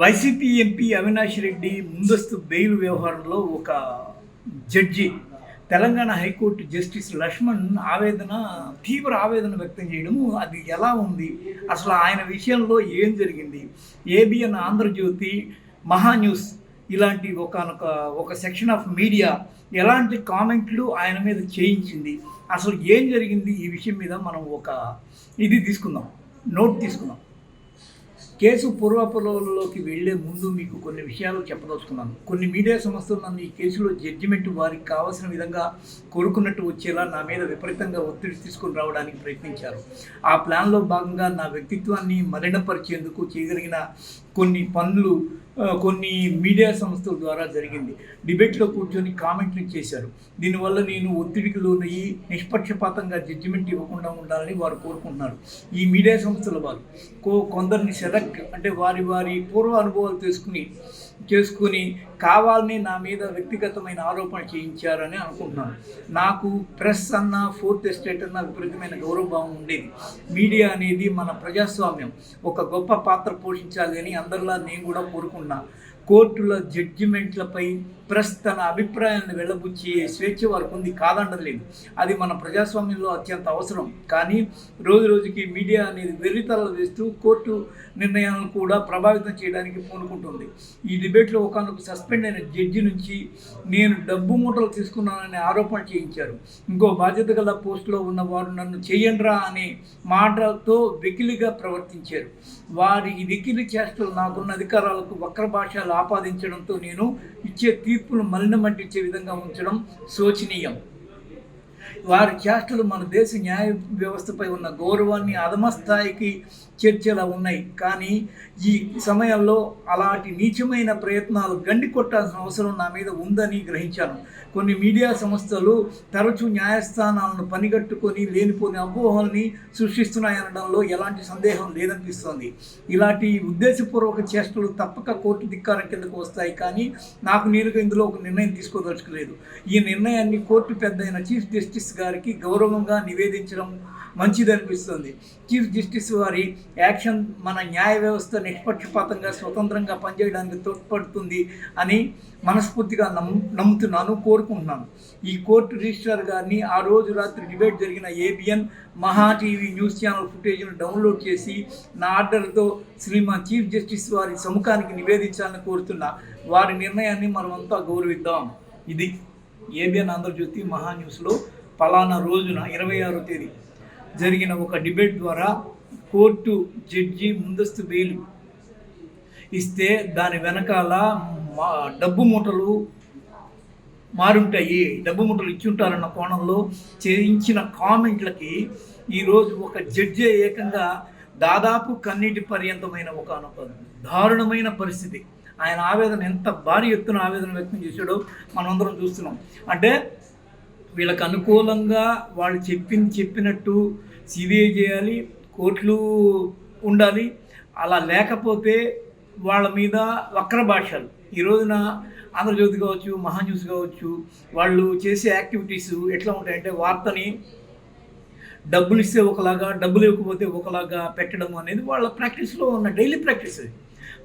YCP MP Avinash Reddy ముందస్తు bail వ్యవహారంలో ఒక judge Telangana high court justice Lakshman ఆవేదన తీవ్ర ఆవేదన వ్యక్తం చేయడం అది ఎలా ఉంది? అసలు ఆయన విషయంలో ఏం జరిగింది? ఏబిఎన్ ఆంధ్రజ్యోతి మహా న్యూస్ ఇలాంటి ఒకనొక ఒక సెక్షన్ ఆఫ్ మీడియా ఎలాంటి కామెంట్లు ఆయన మీద చేయించింది? అసలు ఏం జరిగింది? ఈ విషయం మీద మనం ఒక ఇది తీసుకుందాం నోట్ తీసుకుందాం. కేసు పూర్వాపరంలోకి వెళ్ళే ముందు మీకు కొన్ని విషయాలు చెప్పదలుచుకున్నాను. కొన్ని మీడియా సంస్థలు నన్ను ఈ కేసులో జడ్జిమెంట్ వారికి కావాల్సిన విధంగా కోరుకున్నట్టు వచ్చేలా నా మీద విపరీతంగా ఒత్తిడి తీసుకుని రావడానికి ప్రయత్నించారు. ఆ ప్లాన్లో భాగంగా నా వ్యక్తిత్వాన్ని మలినపరిచేందుకు చేయగలిగిన కొన్ని పనులు కొన్ని మీడియా సంస్థల ద్వారా జరిగింది. డిబేట్లో కూర్చొని కామెంట్లు చేశారు. దీనివల్ల నేను ఒత్తిడికి లోనయ్యి నిష్పక్షపాతంగా జడ్జిమెంట్ ఇవ్వకుండా ఉండాలని వారు కోరుకుంటున్నారు. ఈ మీడియా సంస్థల వారు కో కొందరిని సెలెక్ట్ అంటే వారి వారి పూర్వ అనుభవాలు తీసుకుని చేసుకుని కావాలని నా మీద వ్యక్తిగతమైన ఆరోపణ చేయించారని అనుకుంటున్నాను. నాకు ప్రెస్ అన్న ఫోర్త్ ఎస్టేట్ అన్న విపరీతమైన గౌరవభావం ఉండేది. మీడియా అనేది మన ప్రజాస్వామ్యం. ఒక గొప్ప పాత్ర పోషించాలి అని అందరిలా నేను కూడా కోరుకున్నా కోర్టుల జడ్జిమెంట్లపై ప్రెస్ తన అభిప్రాయాలను వెళ్ళబుచ్చి స్వేచ్ఛ వారికి ఉంది కాదండలేదు అది మన ప్రజాస్వామ్యంలో అత్యంత అవసరం. కానీ రోజు రోజుకి మీడియా అనేది వెర్రితలలు వేస్తూ కోర్టు నిర్ణయాలను కూడా ప్రభావితం చేయడానికి పూనుకుంటుంది. ఈ డిబేట్లో ఒకనొక సస్పెండ్ అయిన జడ్జి నుంచి నేను డబ్బు మూటలు తీసుకున్నాననే ఆరోపణ చేయించారు. ఇంకో బాధ్యత గల పోస్టులో ఉన్న వారు నన్ను చేయండిరా అనే మాటతో వెకిలిగా ప్రవర్తించారు. వారి వెకిలి చేష్టలు నాకున్న అధికారాలకు వక్ర భాషలు ఆపాదించడంతో నేను ఇచ్చే తీర్పులు మలినం అంటించే విధంగా ఉంచడం శోచనీయం. వారి చేష్టలు మన దేశ న్యాయ వ్యవస్థపై ఉన్న గౌరవాన్ని అధమస్థాయికి చేర్చేలా ఉన్నాయి. కానీ ఈ సమయంలో అలాంటి నీచమైన ప్రయత్నాలు గండి కొట్టాల్సిన అవసరం నా మీద ఉందని గ్రహించాను. కొన్ని మీడియా సంస్థలు తరచూ న్యాయస్థానాలను పనిగట్టుకొని లేనిపోని అపోహల్ని సృష్టిస్తున్నాయనడంలో ఎలాంటి సందేహం లేదనిపిస్తోంది. ఇలాంటి ఉద్దేశపూర్వక చేష్టలు తప్పక కోర్టు ధిక్కారం కిందకు వస్తాయి. కానీ నాకు నేరుగా ఇందులో ఒక నిర్ణయం తీసుకోదలుచుకోలేదు. ఈ నిర్ణయాన్ని కోర్టు పెద్ద చీఫ్ జస్టిస్ గారికి గౌరవంగా నివేదించడం మంచిదనిపిస్తుంది. చీఫ్ జస్టిస్ వారి యాక్షన్ మన న్యాయ వ్యవస్థ నిష్పక్షపాతంగా స్వతంత్రంగా పనిచేయడానికి తోడ్పడుతుంది అని మనస్ఫూర్తిగా నమ్ము నమ్ముతున్నాను కోరుకుంటున్నాను. ఈ కోర్టు రిజిస్ట్రార్ గారిని ఆ రోజు రాత్రి డిబేట్ జరిగిన ABN Maha TV news channel ఫుటేజ్ను download చేసి నా ఆర్డర్తో శ్రీమాన్ చీఫ్ జస్టిస్ వారి సముఖానికి నివేదించాలని కోరుతున్నా. వారి నిర్ణయాన్ని మనమంతా గౌరవిద్దాం. ఇది ఏబిఎన్ ఆంధ్రజ్యోతి మహా న్యూస్లో పలానా రోజున ఇరవై ఆరో తేదీ జరిగిన ఒక డిబేట్ ద్వారా కోర్టు జడ్జి ముందస్తు బెయిల్ ఇస్తే దాని వెనకాల మా డబ్బు మూటలు మారుంటాయి. డబ్బు మూటలు ఇచ్చుంటారన్న కోణంలో చేయించిన కామెంట్లకి ఈరోజు ఒక జడ్జి ఏకంగా దాదాపు కన్నీటి పర్యంతమైన ఒక దారుణమైన పరిస్థితి. ఆయన ఆవేదన ఎంత భారీ ఎత్తున ఆవేదన వ్యక్తం చేశాడో మనమందరం చూస్తున్నాం. అంటే వీళ్ళకి అనుకూలంగా వాళ్ళు చెప్పింది చెప్పినట్టు సిబిఐ చేయాలి కోర్టులు ఉండాలి. అలా లేకపోతే వాళ్ళ మీద వక్ర భాషలు. ఈ రోజున ఆంధ్రజ్యోతి కావచ్చు మహాన్యూస్ కావచ్చు వాళ్ళు చేసే యాక్టివిటీస్ ఎట్లా ఉంటాయంటే వార్తని డబ్బులు ఇస్తే ఒకలాగా డబ్బులు ఇవ్వకపోతే ఒకలాగా పెట్టడం అనేది వాళ్ళ ప్రాక్టీస్లో ఉన్న డైలీ ప్రాక్టీస్ అది.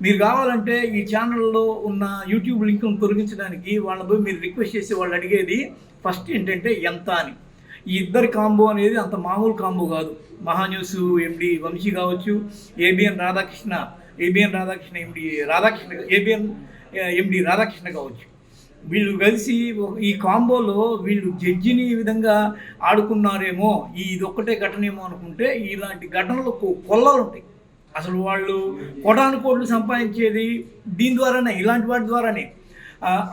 మీరు కావాలంటే ఈ ఛానల్లో ఉన్న యూట్యూబ్ లింక్ను తొలగించడానికి వాళ్ళ పోయి మీరు రిక్వెస్ట్ చేసి వాళ్ళు అడిగేది ఫస్ట్ ఏంటంటే ఎంత అని. ఈ ఇద్దరి కాంబో అనేది అంత మామూలు కాంబో కాదు. మహాన్యూస్ ఎండి వంశీ కావచ్చు ABN Radhakrishna ABN Radhakrishna MD Radhakrishna ABN MD Radhakrishna కావచ్చు. వీళ్ళు కలిసి ఈ కాంబోలో వీళ్ళు జడ్జిని ఈ విధంగా ఆడుకున్నారేమో ఈ ఒక్కటే ఘటనేమో అనుకుంటే ఇలాంటి ఘటనలు కొల్లలు ఉంటాయి అసలు వాళ్ళు కోటాను కోట్లు సంపాదించేది దీని ద్వారానే ఇలాంటి వాటి ద్వారానే.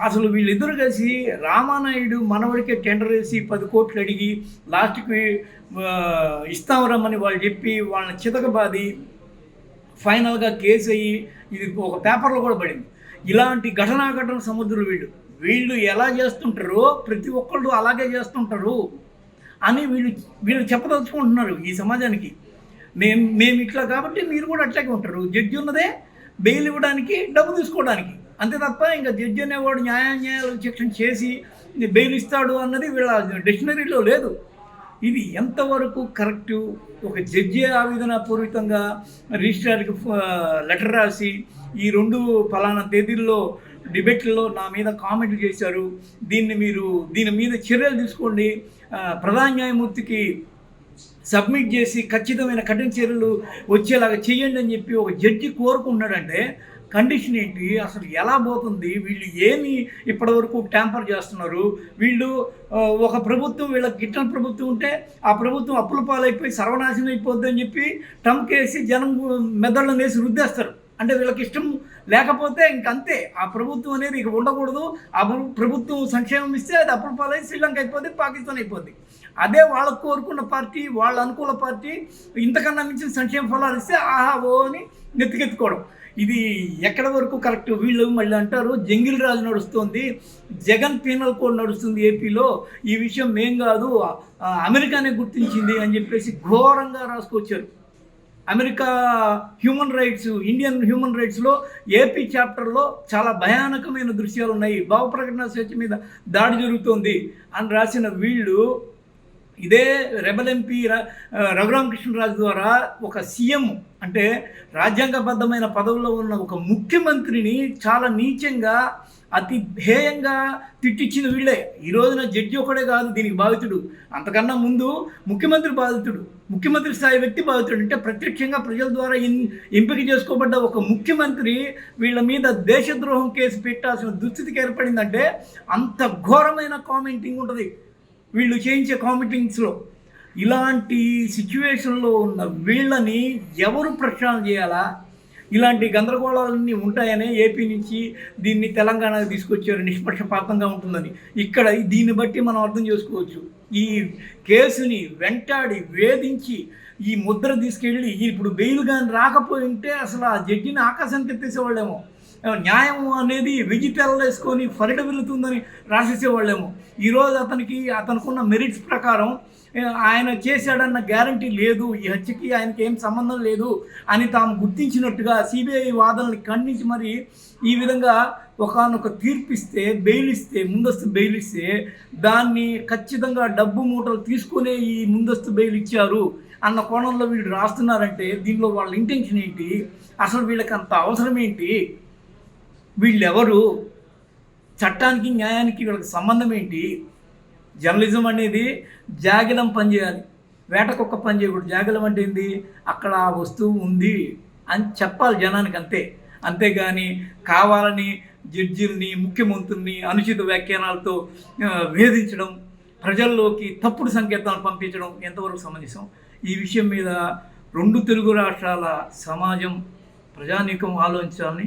అసలు వీళ్ళిద్దరు కలిసి రామానాయుడు మనవడికే టెండర్ వేసి పది కోట్లు అడిగి లాస్ట్కి ఇస్తాం రమ్మని వాళ్ళు చెప్పి వాళ్ళని చితకబాది ఫైనల్గా కేసు అయ్యి ఇది ఒక పేపర్లో కూడా పడింది. ఇలాంటి ఘటనా ఘటన సముద్రులు వీళ్ళు. వీళ్ళు ఎలా చేస్తుంటారో ప్రతి ఒక్కళ్ళు అలాగే చేస్తుంటారు అని వీళ్ళు వీళ్ళు చెప్పదలుచుకుంటున్నారు ఈ సమాజానికి. మేము మేము ఇట్లా కాబట్టి మీరు కూడా అట్లాగే ఉంటారు. జడ్జి ఉన్నదే బెయిల్ ఇవ్వడానికి డబ్బు తీసుకోవడానికి. అంతే తప్ప ఇంకా జడ్జి అనేవాడు న్యాయాన్యాయాలు శిక్షణ చేసి బెయిల్ ఇస్తాడు అన్నది వీళ్ళ డిక్షనరీలో లేదు. ఇది ఎంతవరకు కరెక్టు ఒక జడ్జి ఆవేదన పూర్వకంగా రిజిస్ట్రార్కి లెటర్ రాసి ఈ రెండు ఫలానా తేదీల్లో డిబేట్లలో నా మీద కామెంట్లు చేశారు. దీన్ని మీరు దీని మీద చర్యలు తీసుకోండి. ప్రధాన న్యాయమూర్తికి సబ్మిట్ చేసి ఖచ్చితమైన కఠిన చర్యలు వచ్చేలాగా చేయండి అని చెప్పి ఒక జడ్జి కోరుకుంటున్నాడంటే కండిషన్ ఏంటి? అసలు ఎలా పోతుంది? వీళ్ళు ఏమి ఇప్పటివరకు ట్యాంపర్ చేస్తున్నారు? వీళ్ళు ఒక ప్రభుత్వం వీళ్ళకి గిట్టని ప్రభుత్వం ఉంటే ఆ ప్రభుత్వం అప్పుల పాలైపోయి సర్వనాశనం అయిపోద్ది అని చెప్పి టమ్కేసి జనం మెదళ్ళను వేసి రుద్దేస్తారు. అంటే వీళ్ళకి ఇష్టం లేకపోతే ఇంకంతే. ఆ ప్రభుత్వం అనేది ఇక ఉండకూడదు. ఆ ప్రభుత్వం సంక్షేమం ఇస్తే అది అప్పుల పాలై శ్రీలంక అయిపోద్ది పాకిస్తాన్ అయిపోద్ది. అదే వాళ్ళకు కోరుకున్న పార్టీ వాళ్ళ అనుకూల పార్టీ ఇంతకన్నా మించిన సంక్షేమ ఫలాలు ఇస్తే ఆహా ఓ అని నెత్తికెత్తుకోవడం. ఇది ఎక్కడ వరకు కరెక్ట్? వీళ్ళు మళ్ళీ అంటారు జంగిల్ రాజు నడుస్తుంది జగన్ పీనల్ కోడ్ నడుస్తుంది ఏపీలో. ఈ విషయం మేం కాదు అమెరికానే గుర్తించింది అని చెప్పేసి ఘోరంగా రాసుకొచ్చారు. America human rights Indian human రైట్స్లో AP చాప్టర్లో చాలా భయానకమైన దృశ్యాలు ఉన్నాయి. భావ ప్రకటన స్వేచ్ఛ మీద దాడి జరుగుతోంది అని రాసిన వీళ్ళు ఇదే రెబల్ ఎంపీ ర- రఘురామకృష్ణరాజు ద్వారా ఒక సీఎం అంటే రాజ్యాంగబద్ధమైన పదవిలో ఉన్న ఒక ముఖ్యమంత్రిని చాలా నీచంగా అతి ధ్యేయంగా తిట్టించిన వీళ్ళే. ఈ రోజున జడ్జి ఒకడే కాదు దీనికి బాధితుడు. అంతకన్నా ముందు ముఖ్యమంత్రి బాధితుడు ముఖ్యమంత్రి స్థాయి వ్యక్తి బాధితుడు. అంటే ప్రత్యక్షంగా ప్రజల ద్వారా ఎంపిక చేసుకోబడ్డ ఒక ముఖ్యమంత్రి వీళ్ళ మీద దేశద్రోహం కేసు పెట్టాల్సిన దుస్థితికి ఏర్పడిందంటే అంత ఘోరమైన కామెంటింగ్ ఉంటుంది. వీళ్ళు చేయించే కామిటింగ్స్లో ఇలాంటి సిచ్యువేషన్లో ఉన్న వీళ్ళని ఎవరు ప్రక్షాళన చేయాలా? ఇలాంటి గందరగోళాలన్నీ ఉంటాయనే ఏపీ నుంచి దీన్ని తెలంగాణకు తీసుకొచ్చారు నిష్పక్షపాతంగా ఉంటుందని. ఇక్కడ దీన్ని బట్టి మనం అర్థం చేసుకోవచ్చు. ఈ కేసుని వెంటాడి వేధించి ఈ ముద్ర తీసుకెళ్ళి ఇప్పుడు బెయిల్ కానీ రాకపోయి ఉంటే అసలు ఆ జడ్జిని ఆకాశానికి ఎత్తేసేవాళ్ళేమో. న్యాయం అనేది వెయ్యి వేసుకొని ఫరిడ వెళుతుందని రాసేసేవాళ్ళేమో ఈరోజు అతనికి అతనుకున్న మెరిట్స్ ప్రకారం ఆయన చేశాడన్న గ్యారంటీ లేదు ఈ హత్యకి ఆయనకి ఏం సంబంధం లేదు అని తాము గుర్తించినట్టుగా సిబిఐ వాదనని ఖండించి మరి ఈ విధంగా ఒకనొక తీర్పిస్తే బెయిల్ ఇస్తే ముందస్తు బెయిల్ ఇస్తే దాన్ని ఖచ్చితంగా డబ్బు మూటలు తీసుకునే ఈ ముందస్తు బెయిల్ ఇచ్చారు అన్న కోణంలో వీళ్ళు రాస్తున్నారంటే దీనిలో వాళ్ళ ఇంటెన్షన్ ఏంటి? అసలు వీళ్ళకి అంత అవసరం ఏంటి? వీళ్ళెవరు? చట్టానికి న్యాయానికి వీళ్ళకి సంబంధం ఏంటి? జర్నలిజం అనేది జాగిలం పనిచేయాలి వేటకొక్క పని చేయకూడదు. జాగిలం అంటే ఏంది? అక్కడ ఆ వస్తువు ఉంది అని చెప్పాలి జనానికి అంతే. అంతేగాని కావాలని జడ్జిల్ని ముఖ్యమంత్రుల్ని అనుచిత వ్యాఖ్యానాలతో వేధించడం ప్రజల్లోకి తప్పుడు సంకేతాలను పంపించడం ఎంతవరకు సమంజసం? ఈ విషయం మీద రెండు తెలుగు రాష్ట్రాల సమాజం ప్రజానీకం ఆలోచించాలని